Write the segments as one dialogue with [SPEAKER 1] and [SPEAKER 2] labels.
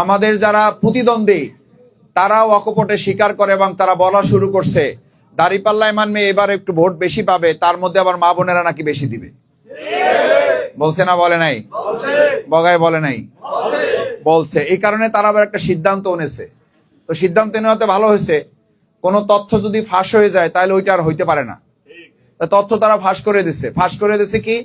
[SPEAKER 1] আমাদের যারা প্রতিদ্বন্দ্বী, তারাও অকপটে স্বীকার করে এবং তারা বলা শুরু করছে, দাঁড়িপাল্লায় মানবে, এবার একটু ভোট বেশি পাবে, তার মধ্যে আবার মা বোনেরা নাকি বেশি দিবে। বলছে না, বলে নাই? বগায় বলে নাই? বলছে। এই কারণে তারা আবার একটা সিদ্ধান্ত এনেছে। তো সিদ্ধান্ত নেওয়াতে ভালো হয়েছে। কোনো তথ্য যদি ফাঁস হয়ে যায়, তাহলে ওইটা আর হইতে পারে না। তথ্য তারা ফাঁস করে দিচ্ছে। ফাঁস করে দিচ্ছে কি?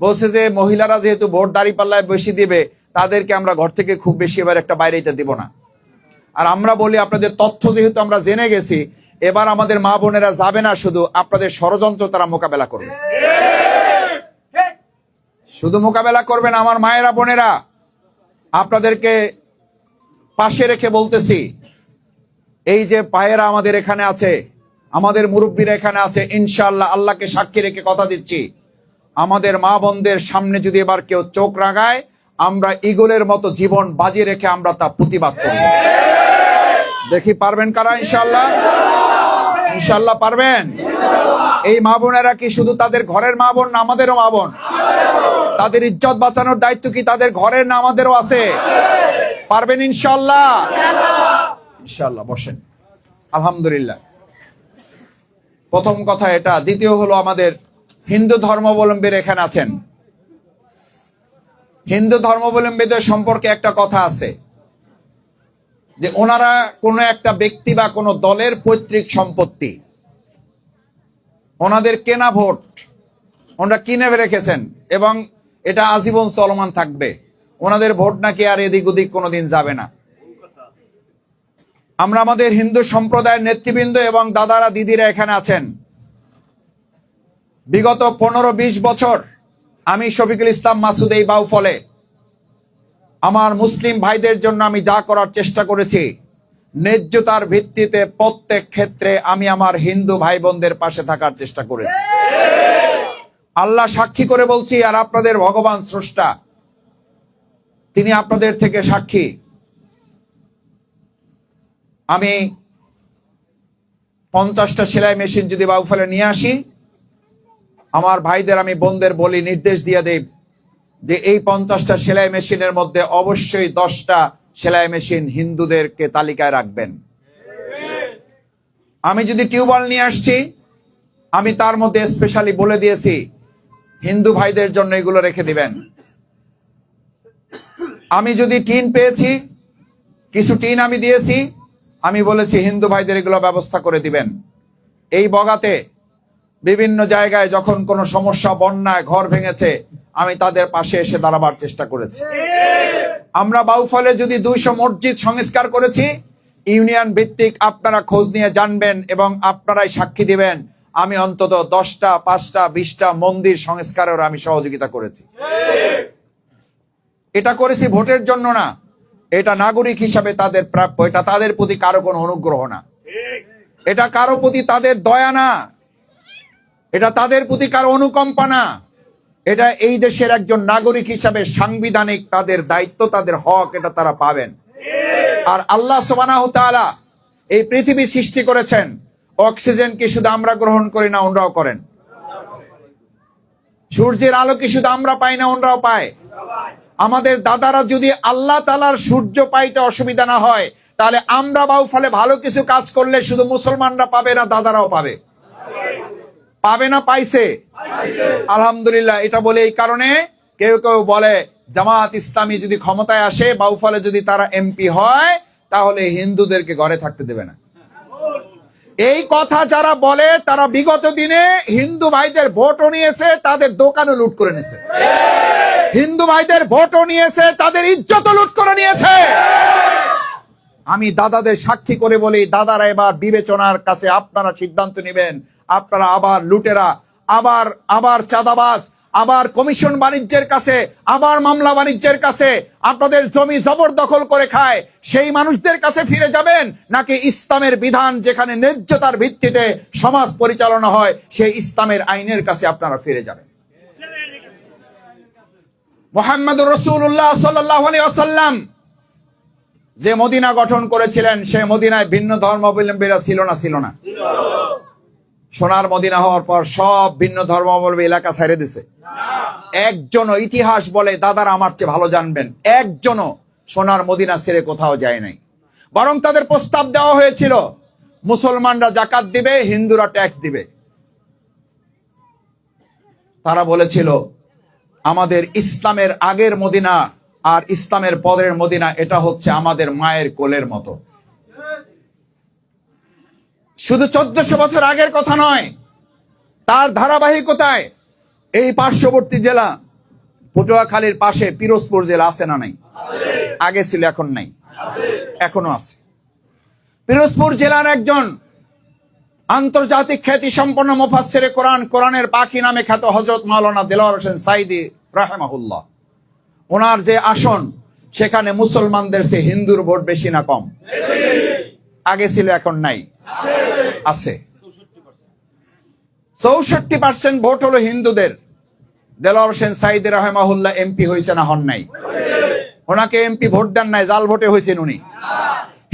[SPEAKER 1] বলছে যে, মহিলারা যেহেতু ভোট দাঁড়ি পাল্লায় বেশি দিবে তাদেরকে আমরা ঘর থেকে খুব বেশি এবার একটা বাইরে দিব না। আর আমরা বলি আপনাদের তথ্য যেহেতু আমরা জেনে গেছি, এবার আমাদের মা বোনেরা যাবে না শুধু, আপনাদের ষড়যন্ত্র তারা মোকাবেলা করবে। শুধু মোকাবেলা করবেন আমার মায়েরা, বোনেরা, আপনাদেরকে পাশে রেখে বলতেছি, এই যে পায়েরা আমাদের এখানে আছে, আমাদের মুরব্বীরা এখানে আছে ইনশাল্লাহ আল্লাহকে সাক্ষী রেখে কথা দিচ্ছি। আমাদের মা বোনদের সামনে যদি এবার কেউ চোখ রাগায় আমরা ইগলের মতো জীবন বাজি রেখে আমরা তা প্রতিবাদ করব। দেখি পারবেন কারা, ইনশাআল্লাহ? ইনশাল্লাহ পারবেন? এই মা বোনেরা কি শুধু তাদের ঘরের মা বোন না, আমাদেরও মা বোন? তাদের ইজ্জত বাঁচানোর দায়িত্ব কি তাদের ঘরের না আমাদেরও আছে? পারবেন ইনশাআল্লাহ? ইনশাল্লাহ বসেন। আলহামদুলিল্লাহ। প্রথম কথা এটা, দ্বিতীয় হলো আমাদের হিন্দু ধর্মাবলম্বীর এখানে আছেন। হিন্দু ধর্মাবলম্বীদের সম্পর্কে একটা কথা আছে, যে ওনারা কোনো একটা ব্যক্তি বা কোনো দলের পৈতৃক সম্পত্তি, ওনাদের কেনা ভোট ওনারা কিনে রেখেছেন এবং এটা আজীবন চলমান থাকবে। ওনাদের ভোট নাকি আর এদিক ওদিক কোনোদিন যাবে না। আমরা আমাদের হিন্দু সম্প্রদায়ের নেতৃবৃন্দ এবং দাদারা, দিদিরা এখানে আছেন। বিগত পনেরো বিশ বছর আমি শফিকুল ইসলাম মাসুদ এই বাউফলে আমার মুসলিম ভাইদের জন্য আমি যা করার চেষ্টা করেছি, ন্যায্যতার ভিত্তিতে প্রত্যেক ক্ষেত্রে আমি আমার হিন্দু ভাই বোনদের পাশে থাকার চেষ্টা করেছি। আল্লাহ সাক্ষী করে বলছি, আর আপনাদের ভগবান স্রষ্টা, তিনি আপনাদের থেকে সাক্ষী। আমি পঞ্চাশটা সেলাই মেশিন যদি বাউফলে নিয়ে আসি আমার ভাইদের আমি বোনদের বলি, নির্দেশ দিয়ে দেব যে এই পঞ্চাশটা সেলাই মেশিনের মধ্যে অবশ্যই দশটা সেলাই মেশিন হিন্দুদেরকে তালিকায় রাখবেন। আমি যদি টিউবওয়েল নিয়ে আসছি, আমি তার মধ্যে স্পেশালি বলে দিয়েছি, হিন্দু ভাইদের জন্য এগুলো রেখে দিবেন। আমি যদি টিন পেয়েছি, কিছু টিন আমি দিয়েছি, আমি বলেছি হিন্দু ভাইদের এগুলো ব্যবস্থা করে দিবেন। এই বগাতে বিভিন্ন জায়গায় যখন কোনো সমস্যা, বন্যায় ঘর ভেঙেছে, আমি তাদের পাশে এসে দাঁড়াবার চেষ্টা করেছি। আমরা বাউফলে যদি দুইশো মসজিদ সংস্কার করেছি, ইউনিয়ন ভিত্তিক আপনারা খোঁজ নিয়ে জানবেন এবং আপনারাই সাক্ষী দিবেন, আমি অন্তত দশটা, পাঁচটা, বিশটা মন্দির সংস্কারের আমি সহযোগিতা করেছি। এটা করেছি ভোটের জন্য না, এটা নাগরিক হিসাবে তাদের প্রাপ্য, এটা তাদের প্রতি কারও কোনো অনুগ্রহ না। এটা কারও প্রতি তাদের দয়া না। এটা তাদের প্রতি কারও অনুকম্পা না এটা এই দেশের একজন নাগরিক হিসাবে সাংবিধানিক তাদের দায়িত্ব, তাদের হক, এটা তারা পাবেন। আর আল্লাহ সুবানাহ তাআলা এই পৃথিবী সৃষ্টি করেছেন। অক্সিজেন কি শুধু আমরা গ্রহণ করি না, ওনরাও করেন। সূর্যের আলো কি শুধু আমরা পাই না, ওনরাও পায়। আমাদের দাদারা যদি আল্লাহ তালার সূর্য পাইতে অসুবিধা না হয়, তাহলে আমরা বাউ ফলে ভালো কিছু কাজ করলে শুধু মুসলমানরা পাবে না, দাদারাও পাবে। পাবে না পাইছে? আলহামদুলিল্লাহ, এটা বলে এই কারণে কেউ কেউ বলে জামাত ইসলামী যদি ক্ষমতায় আসে, বাউফলে যদি তারা এমপি হয়, তাহলে হিন্দুদেরকে ঘরে থাকতে দেবে না। এই কথা যারা বলে, তারা বিগত দিনে হিন্দু ভাইদের ভোটও নিয়েছে, তাদের দোকানও লুট করে নিয়েছে। হিন্দু ভাইদের ভোটও নিয়েছে, তাদের ইজ্জতও লুট করে নিয়েছে। আমি দাদাদের সাক্ষী করে বলি, দাদারা এবার বিবেচনার কাছে আপনারা সিদ্ধান্ত নেবেন আপনারা আবার লুটেরা, আবার আবার চাঁদাবাজ, আবার কমিশন বাণিজ্যের কাছে, আবার মামলা বাণিজ্যের কাছে আপনাদের জমি জবরদখল করে খায়। সেই মানুষদের কাছে ফিরে যাবেন নাকি ইসলামের বিধান যেখানে ন্যায্যতার ভিত্তিতে সমাজ পরিচালনা হয়, সেই ইসলামের আইনের কাছে আপনারা ফিরে যাবেন। মোহাম্মদ রসুল্লাহ সাল্লাম যে মদিনা গঠন করেছিলেন, সে মদিনায় ভিন্ন ধর্মাবলম্বীরা ছিল না ছিল না। সোনার মদিনা হওয়ার পর সব ভিন্ন ধর্মাবলম্বী এলাকা ছেড়ে দিছে। একজনও ইতিহাস বলে, দাদারা আমার চেয়ে ভালো জানবেন। একজনও সোনার মদিনা ছেড়ে কোথাও যায় নাই। বরং তাদের প্রস্তাব দেওয়া হয়েছিল, মুসলমানরা জাকাত দিবে, হিন্দুরা ট্যাক্স দিবে। তারা বলেছিল, আমাদের ইসলামের আগের মদিনা আর ইসলামের পরের মদিনা, এটা হচ্ছে আমাদের মায়ের কোলের মতো। শুধু চোদ্দশো বছর আগের কথা নয়, তার ধারাবাহিকতায় এই পার্শ্ববর্তী জেলা পটুয়াখালীর পাশে পিরোজপুর জেলা আছে না নাই? আগে ছিল, এখন নাই। এখনও আছে। পিরোজপুর জেলার একজন আন্তর্জাতিক খ্যাতি সম্পন্ন মুফাসসিরে কোরআন, কোরআনের পাখি নামে খ্যাত হজরত মাওলানা দিলওয়ার হোসেন সাইদি রাহেমাহুল্লাহ। ওনার যে আসন, সেখানে মুসলমানদের সে হিন্দুর ভোট বেশি না কম। আগে ছিল, এখন নাই। আছে। চৌষট্টি পার্সেন্ট ভোট হলো হিন্দুদের। সাইদ রহমাহুল্লাহ এমপি হয়েছে না হন নাই? ওনাকে এমপি ভোট দেন নাই, জাল ভোটে হয়েছেন উনি।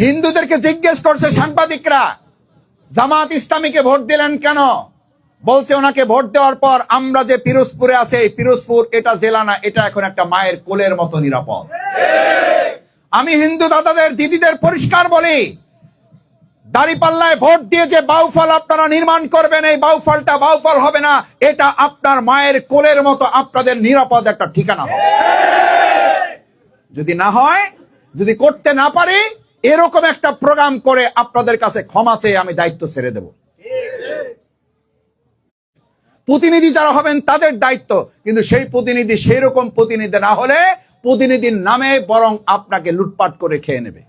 [SPEAKER 1] হিন্দুদেরকে জিজ্ঞেস করছে, সাংবাদিকরা, জামাত ইসলামীকে ভোট দিলেন কেন? বলছে, ওনাকে ভোট দেওয়ার পর আমরা যে পিরোজপুরে আছে, এই পিরোজপুর এটা জেলা না, এটা এখন একটা মায়ের কোলের মতো নিরাপদ। আমি হিন্দু দাদাদের, দিদিদের পরিষ্কার বলি দাড়িপাল্লায় ভোট দিয়ে যে বাউফল আপনারা নির্মাণ করবেন, এই বাউফলটা বাউফল হবে না, এটা আপনার মায়ের কোলের মতো আপনাদের নিরাপদ একটা ঠিকানা হবে। যদি না হয়, যদি করতে না পারি, এরকম একটা প্রোগ্রাম করে আপনাদের কাছে ক্ষমা চেয়ে আমি দায়িত্ব ছেড়ে দেব। প্রতিনিধি যারা হবেন, তাদের দায়িত্ব, কিন্তু সেই প্রতিনিধি সেই রকম প্রতিনিধি না হলে প্রতিনিধির নামে বরং আপনাকে লুটপাট করে খেয়ে নেবে।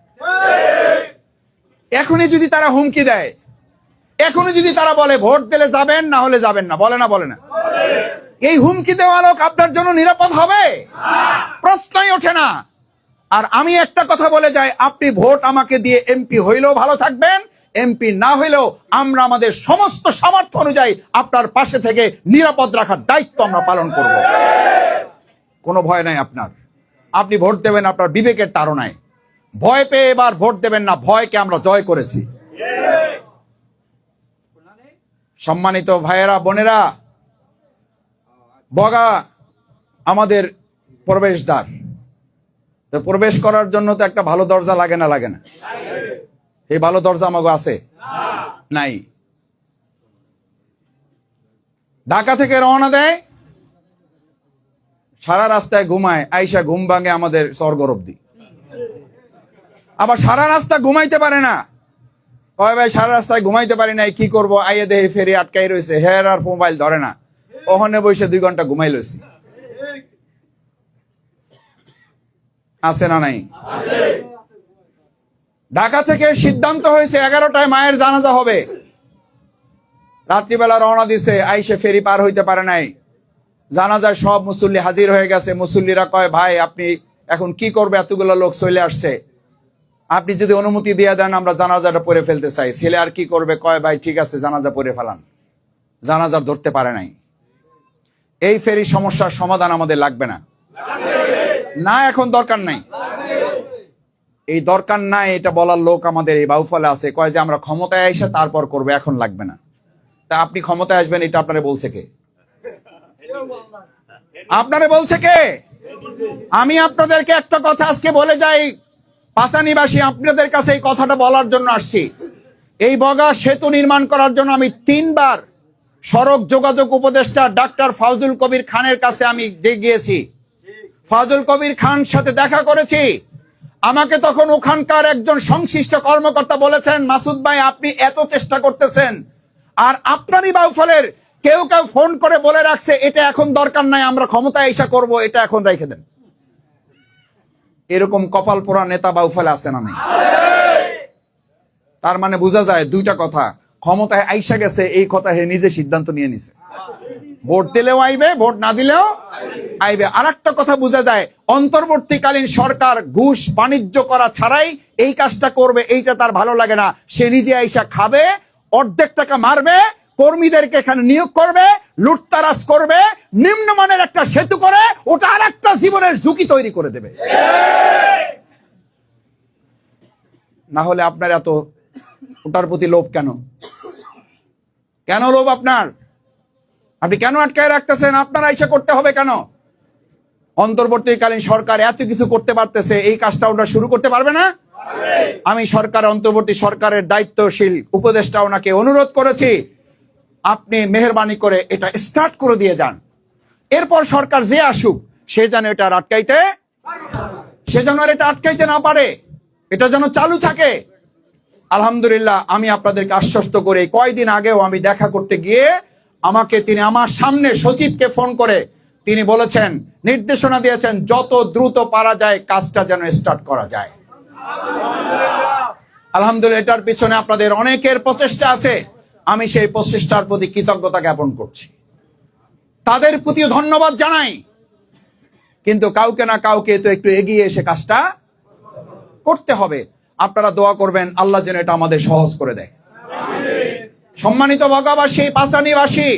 [SPEAKER 1] এখনই যদি তারা হুমকি দেয়, এখনই যদি তারা বলে ভোট দিলে যাবেন, না হলে যাবেন না, বলে না বলে না। এই হুমকি দেওয়া লোক আপনার জন্য নিরাপদ হবে? প্রশ্নই ওঠে না। আর আমি একটা কথা বলে যাই, আপনি ভোট আমাকে দিয়ে এমপি হইলেও ভালো থাকবেন, এমপি না হইলেও আমরা আমাদের সমস্ত সামর্থ্য অনুযায়ী আপনার পাশে থেকে নিরাপদ রাখার দায়িত্ব আমরা পালন করব। কোনো ভয় নাই আপনার। আপনি ভোট দেবেন, আপনার বিবেকের তাড়নায়। ভয় পেয়ে এবার ভোট দেবেন না, ভয়কে আমরা জয় করেছি। সম্মানিত ভাইয়েরা, বোনেরা, বগা আমাদের প্রবেশদ্বার। তো প্রবেশ করার জন্য তো একটা ভালো দরজা লাগে না লাগে না? এই ভালো দরজা আমাকে আছে? নাই। ঢাকা থেকে রওনা দেয়, সারা রাস্তায় ঘুমায়, আইসা ঘুম ভাঙে আমাদের স্বর্গর অব্দি আবার সারা রাস্তা ঘুমাইতে পারে না। কয় ভাই, সারা রাস্তায় ঘুমাইতে পারি নাই, কি করব? আইয়ে দেহে ফেরি আটকাই রয়েছে হেয়ার আর মোবাইল ধরে না। ওখানে বসে দুই ঘণ্টা ঘুমাই লইছি। আছে না নাই? ঢাকা থেকে সিদ্ধান্ত হয়েছে, এগারোটায় মায়ের জানাজা হবে। রাত্রিবেলা রওনা দিছে, আইসে ফেরি পার হইতে পারে নাই। জানাজায় সব মুসল্লি হাজির হয়ে গেছে। মুসল্লিরা কয়, ভাই, আপনি এখন কি করবে? এতগুলো লোক চলে আসছে। আপনি যদি অনুমতি দিয়ে দেন, আমরা জানাজাটা পরে ফেলতে চাই। ছেলে আর কি করবে? কয়, ভাই, ঠিক আছে, জানাজা পরে ফেলান। জানাজা ধরতে পারে নাই। এই ফেরি সমস্যার সমাধান আমাদের লাগবে না। না, এখন দরকার নাই। এই দরকার নাই, এটা বলার লোক আমাদের এই বাউফলে আছে। কয় যে, আমরা ক্ষমতায় এসে তারপর করব, এখন লাগবে না। তা আপনি ক্ষমতায় আসবেন, এটা আপনারা বলছে কে? আপনারে বলছে কে? আমি আপনাদেরকে একটা কথা আজকে বলে যাই। পাশানিবাসী আপনাদের কাছে এই কথাটা বলার জন্য আসছি। এই বগা সেতু নির্মাণ করার জন্য আমি তিনবার সড়ক যোগাযোগ উপদেষ্টা ডাক্তার ফাউজুল কবির খানের কাছে আমি যে গিয়েছি। ফাজল কবির খান সাথে দেখা করেছি। আমাকে তখন ওখানকার একজন সংশ্লিষ্ট কর্মকর্তা বলেছেন, মাসুদ ভাই, আপনি এত চেষ্টা করতেছেন। আর আপনারই বাউফলের কেউ কেউ ফোন করে বলে রাখছে, এটা এখন দরকার নাই, আমরা ক্ষমতায় এসা করব, এটা এখন রেখে দেন। এরকম কপাল পোড়া নেতা বাউফলে আছে না তার মানে বোঝা যায় দুইটা কথা। ক্ষমতায় আইসা গেছে, এই কথা হে নিজে সিদ্ধান্ত নিয়ে নিছে। ভোট দিলেও আইবে, ভোট না দিলেও আইবে। আর একটা কথা বোঝা যায়, অন্তর্বর্তীকালীন সরকার ঘুষ বাণিজ্য করা ছাড়াই এই কাজটা করবে, এইটা তার ভালো লাগে না। সে নিজে আইসা খাবে, অর্ধেক টাকা মারবে, কর্মীদেরকে এখানে নিয়োগ করবে লুটতারাজ করবে, নিম্নমানের একটা সেতু করে, ওটা আর একটা জীবনের ঝুঁকি তৈরি করে দেবে। না হলে আপনার এত ওটার প্রতি লোভ কেন? কেন লোভ আপনার? আপনি কেন আটকায় রাখতেছেন? আপনার আইসা করতে হবে কেন? অন্তর্বর্তীকালীন সরকার এত কিছু করতে পারতেছে, এই কাজটা ওটা শুরু করতে পারবে না? আমি সরকার অন্তর্বর্তী সরকারের দায়িত্বশীল উপদেষ্টা ওনাকে অনুরোধ করেছি আপনি মেহরবানি করে এটা স্টার্ট করে দিয়ে যান। এরপর সরকার যে আসুক, সে যেন এটা আটকাইতে সে যেন এটা আটকাইতে না পারে। এটা যেন চালু থাকে। আলহামদুলিল্লাহ, আমি আপনাদেরকে আশ্বস্ত করে, কয়দিন আগেও আমি দেখা করতে গিয়ে আমাকে তিনি আমার সামনে সচিবকে ফোন করে। তিনি বলেছেন, নির্দেশনা দিয়েছেন, যত দ্রুত পারা যায়, কাজটা যেন স্টার্ট করা যায়। আলহামদুলিল্লাহ, এটার পিছনে আপনাদের অনেকের প্রচেষ্টা আছে। আমি সেই প্রচেষ্টার প্রতি কৃতজ্ঞতা জ্ঞাপন করছি। তাদের প্রতিও ধন্যবাদ জানাই। কিন্তু কাউকে না কাউকে তো একটু এগিয়ে এসে কাজটা করতে হবে। আপনারা দোয়া করবেন, আল্লাহ যেন এটা আমাদের সহজ করে দেয়। সম্মানিত বগাবাসী পাঁচানিবাসী,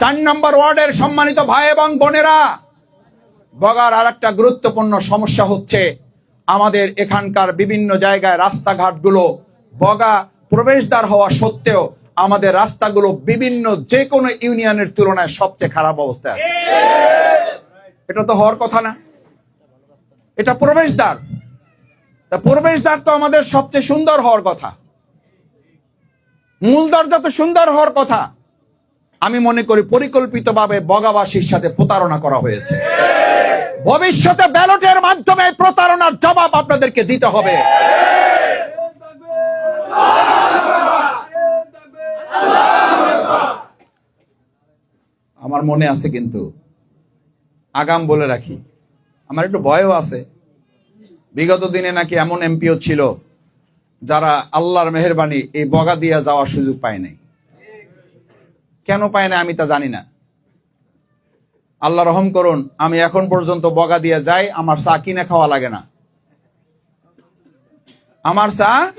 [SPEAKER 1] চার নম্বর ওয়ার্ডের সম্মানিত ভাই এবং বোনেরা বগার আর একটা গুরুত্বপূর্ণ সমস্যা হচ্ছে আমাদের এখানকার বিভিন্ন জায়গায় রাস্তাঘাটগুলো বগা প্রবেশদ্বার হওয়া সত্ত্বেও আমাদের রাস্তাগুলো বিভিন্ন যে কোনো ইউনিয়নের তুলনায় সবচেয়ে খারাপ অবস্থায় আছে। এটা তো হওয়ার কথা না। এটা প্রবেশদ্বার। তা প্রবেশদ্বার তো আমাদের সবচেয়ে সুন্দর হওয়ার কথা। মূল দরজা তো সুন্দর হওয়ার কথা। আমি মনে করি পরিকল্পিতভাবে বগাবাসীর সাথে প্রতারণা করা হয়েছে। ভবিষ্যতে ব্যালটের মাধ্যমে প্রতারণার জবাব আপনাদেরকে দিতে হবে। আমার মনে আছে কিন্তু। আগাম বলে রাখি। আমার একটু ভয়ও আছে। বিগত দিনে নাকি এমন এমপিও ছিল, যারা আল্লাহর মেহরবানি এই বগা দিয়া যাওয়ার সুযোগ পায় নাই। কেন পায় না আমি তা জানি না। আল্লাহ রহম করুন, আমি এখন পর্যন্ত বগা দিয়ে যাই, আমার চা কিনে খাওয়া লাগে না। আমার চা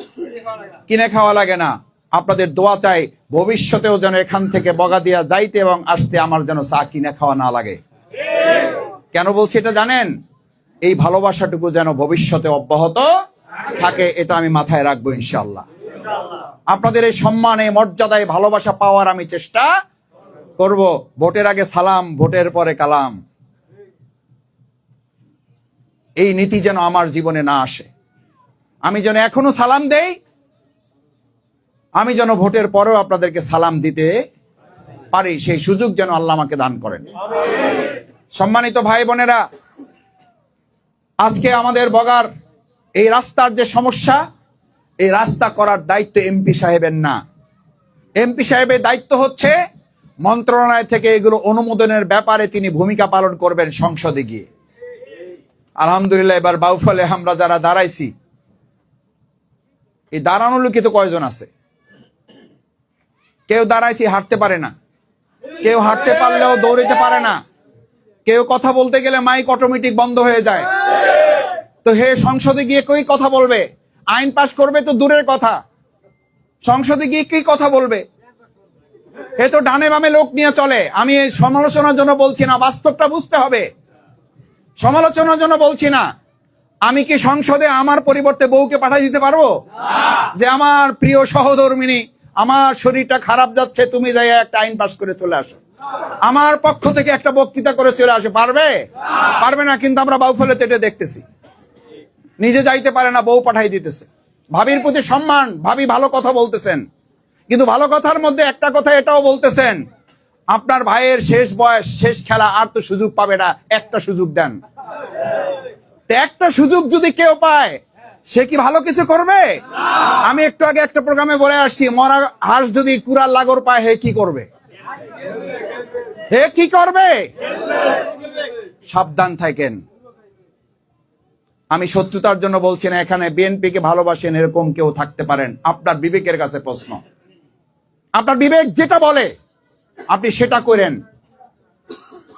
[SPEAKER 1] কিনে খাওয়া লাগে না। আপনাদের দোয়া চাই, ভবিষ্যতেও যেন এখান থেকে বগা দিয়া যাইতে এবং আসতে আমার যেন চা কিনে খাওয়া না লাগে। কেন বলছি এটা জানেন? এই ভালোবাসাটুকু যেন ভবিষ্যতে অব্যাহত থাকে, এটা আমি মাথায় রাখব ইনশাল্লাহ আপনাদের এই সম্মানে মর্যাদায় ভালোবাসা পাওয়ার আমি চেষ্টা করব। ভোটের আগে সালাম, ভোটের পরে কালাম। এই নীতি যেন আমার জীবনে না আসে। আমি যেন এখনও সালাম দেই আমি যেন ভোটের পরেও আপনাদেরকে সালাম দিতে পারি, সেই সুযোগ যেন আল্লাহ আমাকে দান করেন। সম্মানিত ভাই বোনেরা, আজকে আমাদের বগার এই রাস্তার যে সমস্যা, এই রাস্তা করার দায়িত্ব এমপি সাহেবের না। এমপি সাহেবের দায়িত্ব হচ্ছে মন্ত্রণালয় থেকে এগুলো অনুমোদনের ব্যাপারে তিনি ভূমিকা পালন করবেন সংসদে গিয়ে। আলহামদুলিল্লাহ, এবার বাউফলে আমরা যারা দাঁড়াইছি, এই দাঁড়ানো লোকে তো কয়জন আছে? কেউ দাঁড়াইছি, হাঁটতে পারে না। কেউ হাঁটতে পারলেও দৌড়িতে পারে না। কেউ কথা বলতে গেলে মাইক অটোমেটিক বন্ধ হয়ে যায়। তো হে সংসদে গিয়ে কই কথা বলবে? আইন পাশ করবে তো দূরের কথা। সংসদে গিয়ে কি কথা বলবে? এ তো ডানে বামে লোক নিয়ে চলে। আমি এই সমালোচনার জন্য বলছি না, বাস্তবটা বুঝতে হবে। সমালোচনার জন্য বলছি না। আমি কি সংসদে আমার পরিবর্তে বউকে পাঠিয়ে দিতে পারব? যে আমার প্রিয় সহধর্মিনী আমার শরীরটা খারাপ যাচ্ছে, তুমি যাই একটা আইন পাশ করে চলে আসো। আমার পক্ষ থেকে একটা বক্তৃতা করে চলে আসে, পারবে? পারবে না, কিন্তু আমরা বাউফলে তেটে দেখতেছি। নিজে যাইতে পারে না, বউ পাঠাই দিতেছে। ভাবির প্রতি সম্মান, ভাবি ভালো কথা বলতেছেন। কিন্তু ভালো কথার মধ্যে একটা কথা এটাও বলতেছেন, আপনার ভাইয়ের শেষ বয়স, শেষ খেলা আর তো সুযোগ পাবে না, একটা সুযোগ দেন। একটা সুযোগ যদি কেউ পায় সে কি ভালো কিছু করবে? আমি একটু আগে একটা প্রোগ্রামে বলে আসছি, মরা হাঁস যদি কুড়াল লাগর পায়, হে কি করবে? হে কি করবে? সাবধান থাকেন। আমি শত্রুতার জন্য বলছি না, এখানে বিএনপি কে ভালোবাসেন, এরকম কেউ থাকতে পারেন। আপনার বিবেকের কাছে প্রশ্ন। আপনার বিবেক যেটা বলে, আপনি সেটা করেন।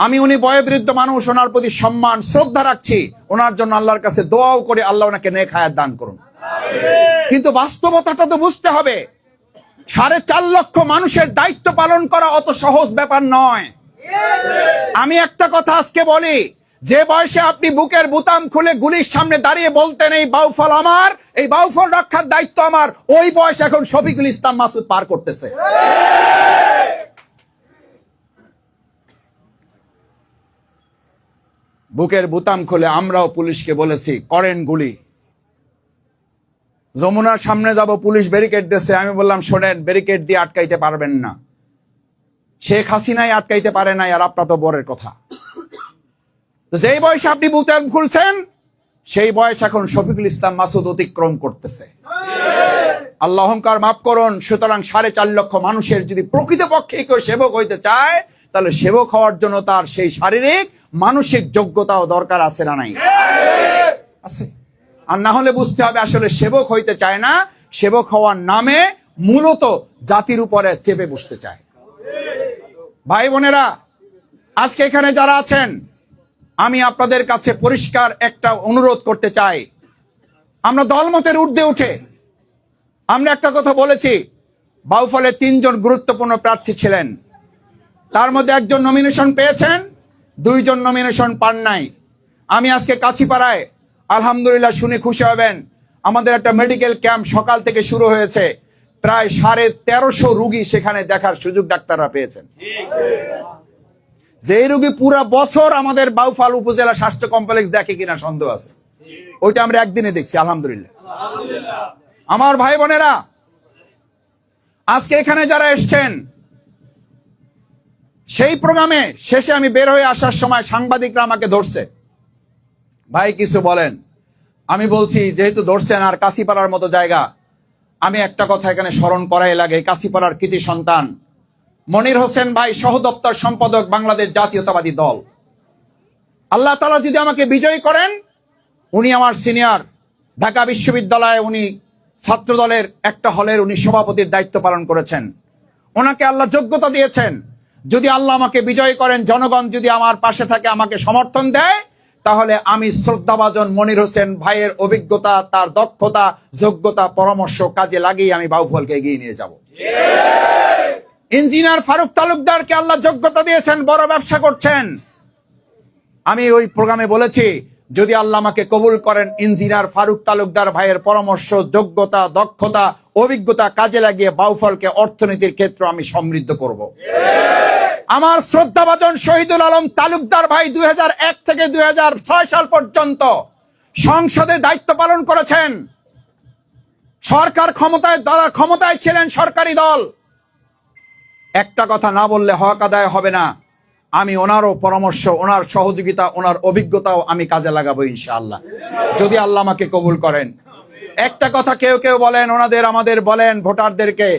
[SPEAKER 1] আমি উনি বয়োবৃদ্ধ মানুষ, ওনার প্রতি সম্মান, শ্রদ্ধা রাখছি। ওনার জন্য আল্লাহর কাছে দোয়াও করে, আল্লাহ ওনাকে নেক হায়াত দান করুন। কিন্তু বাস্তবতাটা তো বুঝতে হবে। সাড়ে চার লক্ষ মানুষের দায়িত্ব পালন করা অত সহজ ব্যাপার নয়। আমি একটা কথা আজকে বলি, যে বয়সে আপনি বুকের বুতাম খুলে গুলির সামনে দাঁড়িয়ে বলতেন, এই বাউফল আমার, এই বাউফল রক্ষার দায়িত্ব আমার। ওই বয়স এখন শফিকুল ইসলাম মাসুদ পার করতেছে। বুকের বুতাম খুলে আমরাও পুলিশকে বলেছি, করেন গুলি। যমুনার সামনে যাব, পুলিশ ব্যারিকেড দিচ্ছে আমি বললাম, শোনেন ব্যারিকেড দিয়ে আটকাইতে পারবেন না। শেখ হাসিনাই আটকাইতে পারে নাই, আর আপনার তো বরের কথা। যেই বয়সে আপনি বুতাম খুলছেন, সেই বয়স এখন শফিকুল ইসলাম মাসুদ অতিক্রম করতেছে। আল্লাহ অহংকার মাফ করুন, সুতরাং সাড়ে চার লক্ষ মানুষের যদি প্রকৃতপক্ষে কেউ সেবক হইতে চায়, তাহলে সেবক হওয়ার জন্য তার সেই শারীরিক মানসিক যোগ্যতাও দরকার আছে না নাই? আছে। আর না হলে বুঝতে হবে আসলে সেবক হইতে চায় না। সেবক হওয়ার নামে মূলত জাতির উপরে চেপে বসতে চায়। ভাই বোনেরা, আজকে এখানে যারা আছেন, আমি আপনাদের কাছে পরিষ্কার একটা অনুরোধ করতে চাই। আমরা দলমতের ঊর্ধ্বে উঠে, আমরা একটা কথা বলেছি, বাউফলে তিনজন গুরুত্বপূর্ণ প্রার্থী ছিলেন। তার মধ্যে একজন নমিনেশন পেয়েছেন দুইজন নমিনেশন পান নাই। আমি আজকে কাছিপাড়ায় আলহামদুলিল্লাহ শুনে খুশি হবেন আমাদের একটা মেডিকেল ক্যাম্প সকাল থেকে শুরু হয়েছে। প্রায় সাড়ে তেরোশো রুগী সেখানে দেখার সুযোগ ডাক্তাররা পেয়েছেন। যে রুগী পুরা বছর আমাদের বাউফাল উপজেলা স্বাস্থ্য কমপ্লেক্স দেখে কিনা সন্দেহ আছে। ওইটা আমরা একদিনে দেখছি আলহামদুলিল্লাহ। আমার ভাই বোনেরা আজকে এখানে যারা এসছেন সেই প্রোগ্রামে শেষে আমি বের হয়ে আসার সময় সাংবাদিকরা আমাকে ধরছে। ভাই, কিছু বলেন। আমি বলছি, যেহেতু ধরছেন আর কাশিপাড়ার মতো জায়গা, আমি একটা কথা এখানে স্মরণ করাই লাগে কাশিপাড়ার কৃতি সন্তান। মনির হোসেন ভাই, সহদপ্তর সম্পাদক বাংলাদেশ জাতীয়তাবাদী দল। আল্লাহ তালা যদি আমাকে বিজয়ী করেন, উনি আমার সিনিয়র। ঢাকা বিশ্ববিদ্যালয়ে উনি ছাত্র দলের একটা হলের উনি সভাপতির দায়িত্ব পালন করেছেন। ওনাকে আল্লাহ যোগ্যতা দিয়েছেন। যদি আল্লাহ আমাকে বিজয় করেন, জনগণ যদি আমার পাশে থাকে, আমাকে সমর্থন দেয়, তাহলে আমি শ্রদ্ধাভাজন মনির হোসেন ভাইয়ের অভিজ্ঞতা, তার দক্ষতা, যোগ্যতা, পরামর্শ কাজে লাগিয়ে আমি বাউফলকে এগিয়ে নিয়ে যাব। ইঞ্জিনিয়ার ফারুক তালুকদারকে আল্লাহ যোগ্যতা দিয়েছেন, বড় ব্যবসা করছেন। আমি ওই প্রোগ্রামে বলেছি যদি আল্লাহ আমাকে কবুল করেন, ইঞ্জিনিয়ার ফারুক তালুকদার ভাইয়ের পরামর্শ, যোগ্যতা, দক্ষতা, অভিজ্ঞতা কাজে লাগিয়ে বাউফলকে অর্থনীতির ক্ষেত্রে আমি সমৃদ্ধ করব। আমার শ্রদ্ধাভাজন শহীদুল আলম তালুকদার ভাই দুই হাজার এক থেকে দুই হাজার ছয় সাল পর্যন্ত সংসদে দায়িত্ব পালন করেছেন। সরকার ক্ষমতায় দ্বারা ক্ষমতায় ছিলেন সরকারি দল। একটা কথা না বললে হক আদায় হবে না। আমি ওনারও পরামর্শ, ওনার সহযোগিতা, ওনার অভিজ্ঞতাও আমি কাজে লাগাবো ইনশাআল্লাহ। যদি আল্লাহ আমাকে কবুল করেন। একটা কথা কেউ কেউ বলেন, ওনাদের আমাদের বলেন ভোটারদেরকে,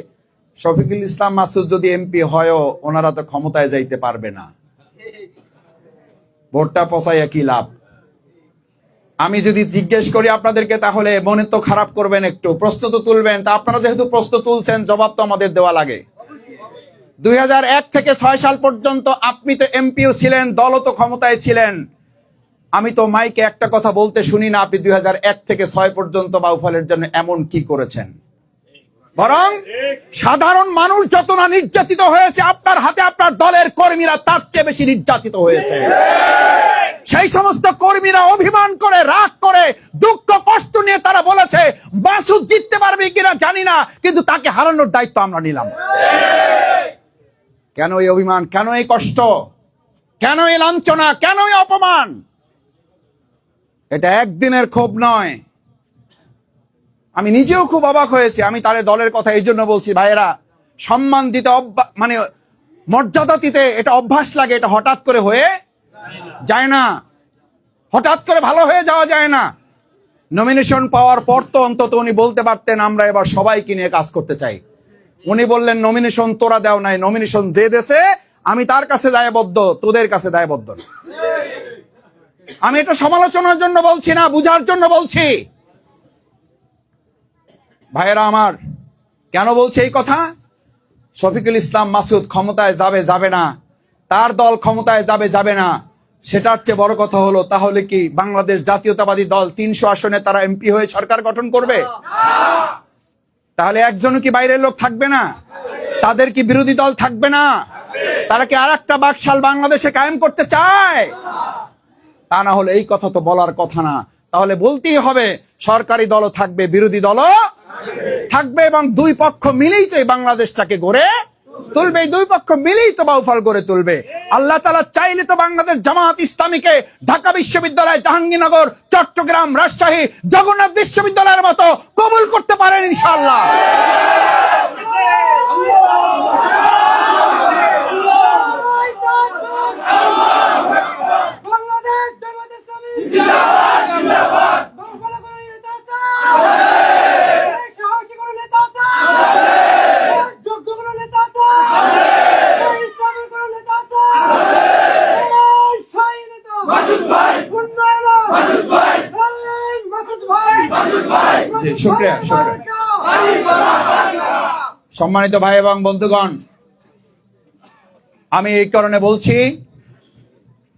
[SPEAKER 1] শফিকুল ইসলাম মাসুদ যদি এমপি হয়ও ওনারা তো ক্ষমতায় যাইতে পারবে না। ভোটটা পচাইয়া কি লাভ? আমি যদি জিজ্ঞেস করি আপনাদেরকে, তাহলে মনে তো খারাপ করবেন একটু। প্রশ্ন তো তুলবেন। তা আপনারা যেহেতু প্রশ্ন তুলছেন, জবাব তো আমাদের দেওয়া লাগে। দুই হাজার এক থেকে ছয় সাল পর্যন্ত আপনি তো এমপিও ছিলেন, দলও তো ক্ষমতায় ছিলেন। আমি তো মাইকে একটা কথা বলতে শুনি না, আপনি দুই হাজার এক থেকে ছয় পর্যন্ত বাউফলের জন্য এমন কি করেছেন? বরং সাধারণ মানুষ যত না নির্যাতিত হয়েছে, আপনার হাতে আপনার দলের কর্মীরা তার চেয়ে বেশি নির্যাতিত হয়েছে। সেই সমস্ত কর্মীরা অভিমান করে, রাগ করে, দুঃখ, কষ্ট নিয়ে তারা বলেছে বাসুদ জিততে পারবে কিনা জানি না, কিন্তু তাকে হারানোর দায়িত্ব আমরা নিলাম। কেন এই অভিমান? কেন এই কষ্ট? কেন এই লাঞ্ছনা? কেন এই অপমান? এটা একদিনের ক্ষোভ নয়। আমি নিজেও খুব অবাক হয়েছি। আমি তাদের দলের কথা এই জন্য বলছি, ভাইয়েরা, সম্মান দিতে মানে মর্যাদা দিতে এটা অভ্যাস লাগে, এটা হঠাৎ করে হয়ে যায় না। হঠাৎ করে ভালো হয়ে যাওয়া যায় না। নমিনেশন পাওয়ার পর তো অন্তত উনি বলতে পারতেন, আমরা এবার সবাইকে নিয়ে কাজ করতে চাই। উনি বললেন নমিনেশন তোরা দেও নাই নমিনেশন যে দেশে আমি তার কাছে দায়বদ্ধ, তোদের কাছে দায়বদ্ধ আমি এটা সমালোচনার জন্য বলছি না, বুঝার জন্য বলছি। ভাইয়েরা আমার, কেন বলছে এই কথা? শফিকুল ইসলাম মাসুদ ক্ষমতায় যাবে যাবে না। তার দল ক্ষমতায় যাবে যাবে না। সেটার চেয়ে বড় কথা হলো, তাহলে কি বাংলাদেশ জাতীয়তাবাদী দল তিনশো আসনে তারা এমপি হয়ে সরকার গঠন করবে? তাহলে একজনও কি বাইরের লোক থাকবে না? তাদের কি বিরোধী দল থাকবে না? তারা কি আর একটা বাকশাল বাংলাদেশে কায়েম করতে চায়? তা না হলে এই কথা তো বলার কথা না। তাহলে বলতেই হবে, সরকারি দলও থাকবে, বিরোধী দলও থাকবে এবং দুই পক্ষ মিলেই তো এই বাংলাদেশটাকে গড়ে তুলবে দুই পক্ষ মিলেই তো বাউফল করে তুলবে। আল্লাহ তালা চাইলে তো বাংলাদেশ জামাত ইসলামীকে ঢাকা বিশ্ববিদ্যালয়, জাহাঙ্গীরনগর, চট্টগ্রাম, রাজশাহী, জগন্নাথ বিশ্ববিদ্যালয়ের মতো কবুল করতে পারেন ইনশাআল্লাহ।
[SPEAKER 2] বাংলাদেশ জামাত ইসলামী জিন্দাবাদ জিন্দাবাদ বাংলা কোন নেতা আছে এই সাহসী কোন নেতা আছে এই যোগ্য কোন নেতা আছে এই ইসলামের কোন নেতা আছে এই সাই নেতা মাসুদ ভাই উন্নয়ন মাসুদ ভাই এই মাসুদ ভাই মাসুদ ভাই
[SPEAKER 1] জি, শুকরিয়া, শুকরিয়া। সম্মানিত ভাই এবং বন্ধুগণ আমি এই কারণে বলছি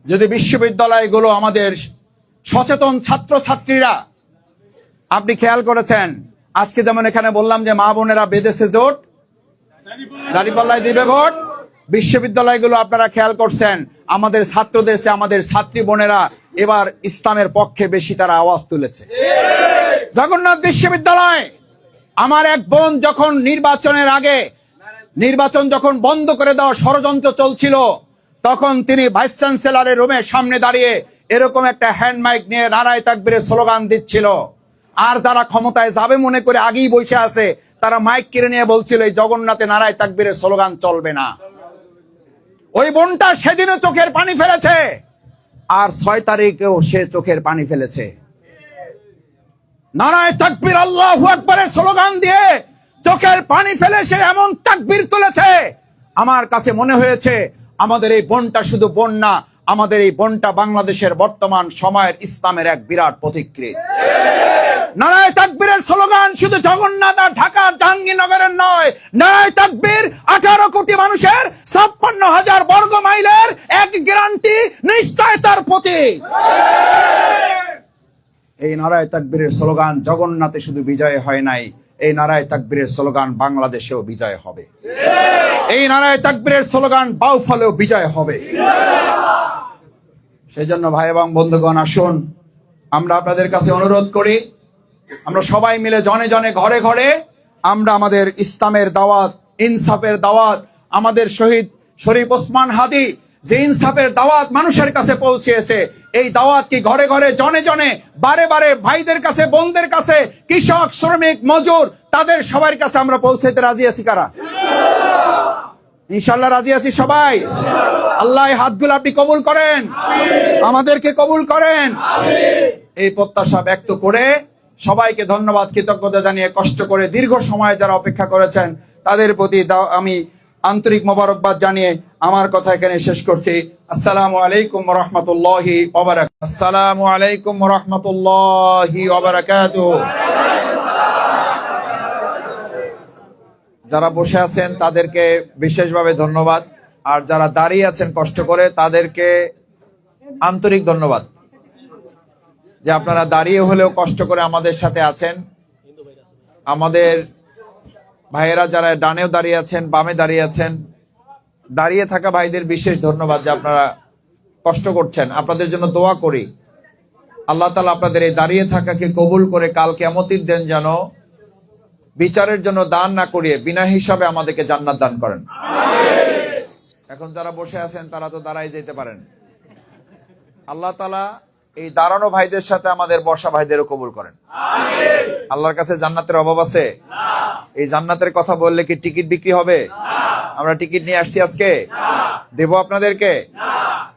[SPEAKER 1] যদি বিশ্ববিদ্যালয়গুলো আমাদের সচেতন ছাত্র ছাত্রীরা আপনি খেয়াল করেছেন আজকে যেমন এখানে বললাম যে মা বোনেরা বেদেশে জোট দাঁড়িপাল্লায় দিবে ভোট বিশ্ববিদ্যালয়গুলো আপনারা খেয়াল করছেন আমাদের ছাত্রদেশে আমাদের ছাত্রী বোনেরা এবার ইসলামের পক্ষে বেশি তারা আওয়াজ তুলেছে জগন্নাথ বিশ্ববিদ্যালয়। আমার এক বোন যখন নির্বাচনের আগে, নির্বাচন যখন বন্ধ করে দেওয়া ষড়যন্ত্র চলছিল, তখন তিনি ভাইস চ্যান্সেলরের রুমের সামনে দাঁড়িয়ে এরকম একটা হ্যান্ড মাইক নিয়ে নারায় তাকবিরের স্লোগান দিচ্ছিল। আর যারা ক্ষমতায় যাবে মনে করে আগেই বসে আছে, তারা মাইক কিনে নিয়ে বলছিল, এই জগন্নাথে নারায় তাকবিরের স্লোগান চলবে না। ওই বোনটা সেদিনও চোখের পানি ফেলেছে। আর ছয় তারিখেও সে চোখের পানি ফেলেছে। নারায় তাকবির আল্লাহ আকবরের স্লোগান দিয়ে চোখের পানি ফেলে সে এমন তাকবির তুলেছে। আমার কাছে মনে হয়েছে, আমাদের এই বনটা শুধু বন না, আমাদের এই বনটা বাংলাদেশের বর্তমান সময়ের ইসলামের এক বিরাট প্রতিক্রিয়া নারায় তাকবীরের স্লোগান শুধু জগন্নাথ আর ঢাকা জাহাঙ্গীরনগরের নয়, নারায় তাকবীর আঠারো কোটি মানুষের ছাপ্পান্ন হাজার বর্গ মাইলের এক গ্যারান্টি নিশ্চয়তার প্রতীক। এই নারায় তাকবীরের স্লোগান, জগন্নাথে শুধু বিজয় হয় নাই। এই নারায় তাকবীরের স্লোগান, বাংলাদেশেও বিজয় হবে। এই নারায় তাকবীরের স্লোগান, বাউফলেও বিজয় হবে। সেই জন্য ভাই এবং বন্ধুগণ, আসুন, আমরা আপনাদের কাছে অনুরোধ করি, আমরা সবাই মিলে জনে জনে, ঘরে ঘরে, আমরা আমাদের ইসলামের দাওয়াত, ইনসাফের দাওয়াত, আমাদের শহীদ শরীফ ওসমান হাদি যে ইনসাফের দাওয়াত মানুষের কাছে পৌঁছেছে। এই দাওয়াত কি ঘরে ঘরে, জনে জনে, বারে বারে ভাইদের কাছে, বোনদের কাছে, কৃষক, শ্রমিক, মজুর, তাদের সবার কাছে আমরা পৌঁছাইতে রাজি আছি কারা? ইনশাল্লাহ রাজি আছি সবাই। আল্লাহ হাতগুলো আপনি কবুল করেন। আমাদেরকে কবুল করেন। এই প্রত্যাশা ব্যক্ত করে সবাইকে ধন্যবাদ, কৃতজ্ঞতা জানিয়ে কষ্ট করে দীর্ঘ সময় যারা অপেক্ষা করেছেন, তাদের প্রতি আমি আন্তরিক মোবারকবাদ জানিয়ে আমার কথা এখানে শেষ করছি। আসসালামু আলাইকুম রহমতুল্লাহি আসসালামু আলাইকুম রহমতুল্লাহি যারা বসে আছেন তাদেরকে বিশেষভাবে ধন্যবাদ। আর যারা দাঁড়িয়ে আছেন কষ্ট করে তাদেরকে আন্তরিক ধন্যবাদ। যে আপনারা দাঁড়িয়ে হলেও কষ্ট করে আমাদের সাথে আছেন। আমাদের ভাইয়েরা যারা ডানেও দাঁড়িয়ে আছেন, বামে দাঁড়িয়ে আছেন, দাঁড়িয়ে থাকা ভাইদের বিশেষ ধন্যবাদ যে আপনারা কষ্ট করছেন। আপনাদের জন্য দোয়া করি। আল্লাহ তালা আপনাদের এই দাঁড়িয়ে থাকাকে কবুল করে কাল কেমতির দেন যেন বিচারের জন্য দান না করিয়ে বিনা হিসাবে আমাদেরকে জান্নাত দান করেন। এখন যারা বসে আছেন তারা তো দাঁড়াই যেতে পারেন। আল্লাহ তালা এই দাঁড়ানো ভাইদের সাথে আমাদের বর্ষা ভাইদেরও কবুল করেন। আল্লাহর কাছে জান্নাতের অভাব আছে? এই জান্নাতের কথা বললে কি টিকিট বিক্রি হবে? আমরা টিকিট নিয়ে আসছি আজকে? দেব আপনাদেরকে?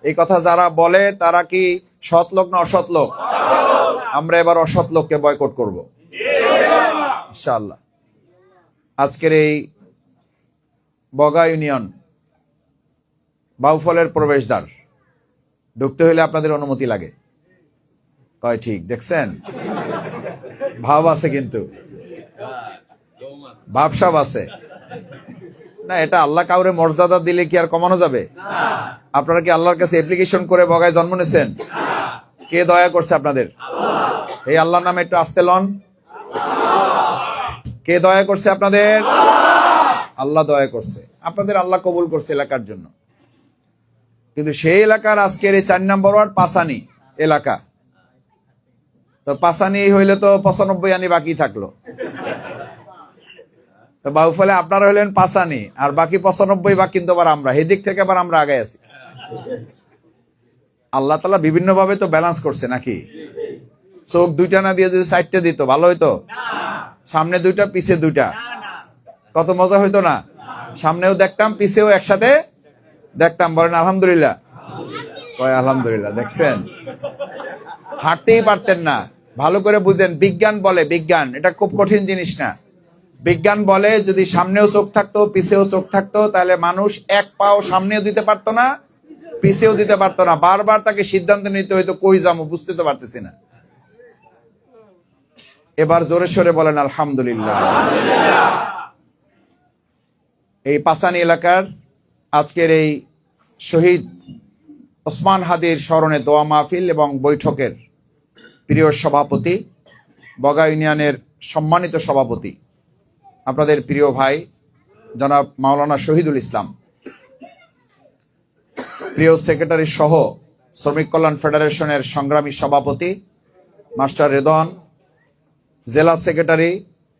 [SPEAKER 1] এই কথা যারা বলে তারা কি সৎ লোক না অসৎ লোক? আমরা এবার অসৎ লোককে বয়কট করব। ইনশাআল্লাহ। আজকের এই বগা ইউনিয়ন বাউফলের প্রবেশদ্বার ঢুকতে হলে আপনাদের অনুমতি লাগে। কয়, ঠিক, দেখছেন? ভাব আছে কিন্তু। ভাবসাব আছে। না, এটা আল্লাহ কাউরে মর্যাদা দিলে কি আর কমানো যাবে? আপনারা কি আল্লাহর কাছে অ্যাপ্লিকেশন করে বগায় জন্ম নিয়েছেন? কে দয়া করছে আপনাদের? এই আল্লাহর নামে একটু আসতে লন। কে দয়া করছে আপনাদের? আল্লাহ দয়া করছে। আপনাদের আল্লাহ কবুল করছে এলাকার জন্য। কিন্তু সেই এলাকার আজকের এই চার নম্বর ওয়ার্ড পাসানি এলাকা। তো পাসানি হইলে তো পঁচানব্বই আনি বাকি থাকল। তো বাউফলে আপনারা হলেন পাসানি আর বাকি পঁচানব্বই ভাগ কিন্তু আবার আমরা। এই থেকে আবার আমরা আগে আছি। আল্লাহ তালা বিভিন্ন ভাবে তো ব্যালেন্স করছে নাকি? চোখ দুইটা না দিয়ে যদি চারটে দিত, ভালো হইতো? সামনে দুইটা, পিছে দুইটা? কত মজা হইতো না? সামনেও দেখতাম, পিছেও একসাথে দেখতাম। বলেন, আলহামদুলিল্লাহ। আলহামদুলিল্লাহ, দেখছেন? হাঁটতেই পারতেন না। ভালো করে বুঝেন, বিজ্ঞান বলে, বিজ্ঞান, এটা খুব কঠিন জিনিস না। বিজ্ঞান বলে যদি সামনেও চোখ থাকতো, পিছেও চোখ থাকতো, তাহলে মানুষ এক পাও সামনেও দিতে পারতো না, পিছেও দিতে পারতো না। বারবার তাকে সিদ্ধান্ত নিতে হয়তো কই যাব, বুঝতে তো পারতেছি না। এবার জোরে সোরে বলেন, আলহামদুলিল্লাহ। এই পাসানি এলাকার আজকের এই শহীদ ওসমান হাদির স্মরণে দোয়া মাহফিল এবং বৈঠকের প্রিয় সভাপতি, বগা ইউনিয়নের সম্মানিত সভাপতি, আপনাদের প্রিয় ভাই, জনাব মাওলানা শহীদুল ইসলাম, প্রিয় সেক্রেটারি সহ শ্রমিক কল্যাণ ফেডারেশনের সংগ্রামী সভাপতি, মাস্টার রেদন, জেলা সেক্রেটারি,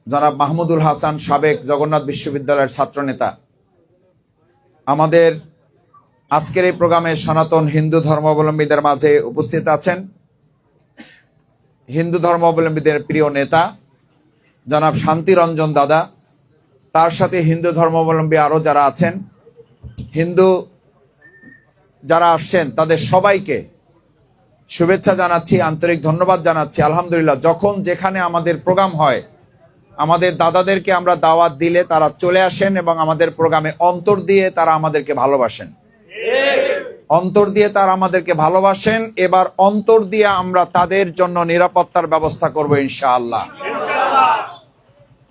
[SPEAKER 1] জনাব মাহমুদুল হাসান সাবেক জগন্নাথ বিশ্ববিদ্যালয়ের ছাত্রনেতা। আমাদের আজকের এই প্রোগ্রামে সনাতন হিন্দু ধর্মাবলম্বীদের মাঝে উপস্থিত আছেন হিন্দু ধর্মাবলম্বীদের প্রিয় নেতা, জনাব শান্তিরঞ্জন দাদা, তার সাথে হিন্দু ধর্মাবলম্বী আরও যারা আছেন, হিন্দু যারা আসছেন, তাদের সবাইকে শুভেচ্ছা জানাচ্ছি, আন্তরিক ধন্যবাদ জানাচ্ছি। আলহামদুলিল্লাহ, যখন যেখানে আমাদের প্রোগ্রাম হয়, আমাদের দাদাদেরকে আমরা দাওয়াত দিলে তারা চলে আসেন এবং আমাদের প্রোগ্রামে অন্তর দিয়ে তারা আমাদেরকে ভালোবাসেন। অন্তর দিয়ে তারা আমাদেরকে ভালোবাসেন। এবার অন্তর দিয়ে আমরা তাদের জন্য নিরাপত্তার ব্যবস্থা করব ইনশাআল্লাহ।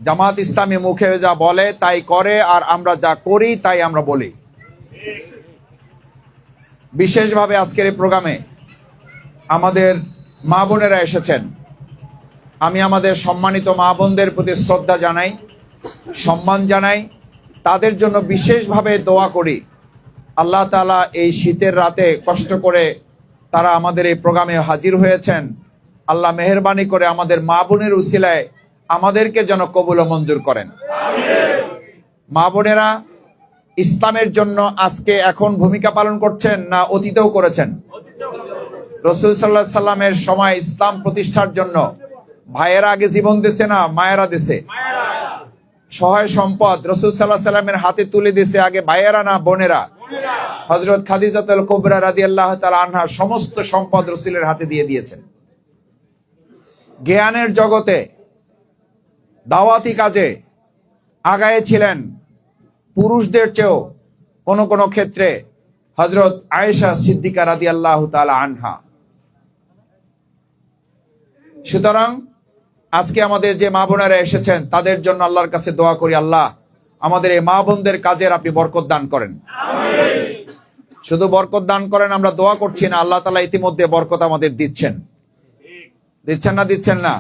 [SPEAKER 1] জামাত ইসলামী মুখে যা বলে তাই করে, আর আমরা যা করি তাই আমরা বলি। বিশেষভাবে আজকের এই প্রোগ্রামে আমাদের মা বোনেরা এসেছেন। আমি আমাদের সম্মানিত মা বোনদের প্রতি শ্রদ্ধা জানাই, সম্মান জানাই। তাদের জন্য বিশেষভাবে দোয়া করি। আল্লাহ তালা এই শীতের রাতে কষ্ট করে তারা আমাদের এই প্রোগ্রামে হাজির হয়েছেন। আল্লাহ মেহরবানি করে আমাদের মা বোনের উসিলায় আমাদেরকে যেন কবুল ও মঞ্জুর করেন। মা বোনেরা ইসলামের জন্য আজকে এখন ভূমিকা পালন করছেন না অতীতেও করেছেন? রসুল সাল্লাহ সাল্লামের সময় ইসলাম প্রতিষ্ঠার জন্য ভাইয়েরা আগে জীবন দিছে না মায়েরা দিছে? সহায় সম্পদ রসুল সাল্লাহ সাল্লামের হাতে তুলে দিছে আগে ভাইয়েরা না বোনেরা? হজরত খাদিজাতুল কুবরা রাদি আল্লাহ আনহা সমস্ত সম্পদ রসুলের হাতে দিয়ে দিয়েছেন। জ্ঞানের জগতে দাওয়াতি কাজে আগায়ে ছিলেন পুরুষদের চেয়েও কোন কোন ক্ষেত্রে হজরত আয়েশা সিদ্দিকা রাদি আল্লাহ আনহা। সুতরাং আজকে আমাদের যে মা বোনেরা এসেছেন, তাদের জন্য আল্লাহর কাছে দোয়া করি, আল্লাহ আমাদের এই মা বোনদের কাজের আপনি বরকত দান করেন। শুধু বরকত দান করেন, আমরা দোয়া করছি না। আল্লাহ তালা ইতিমধ্যে বরকত আমাদের দিচ্ছেন। দিচ্ছেন না দিচ্ছেন না?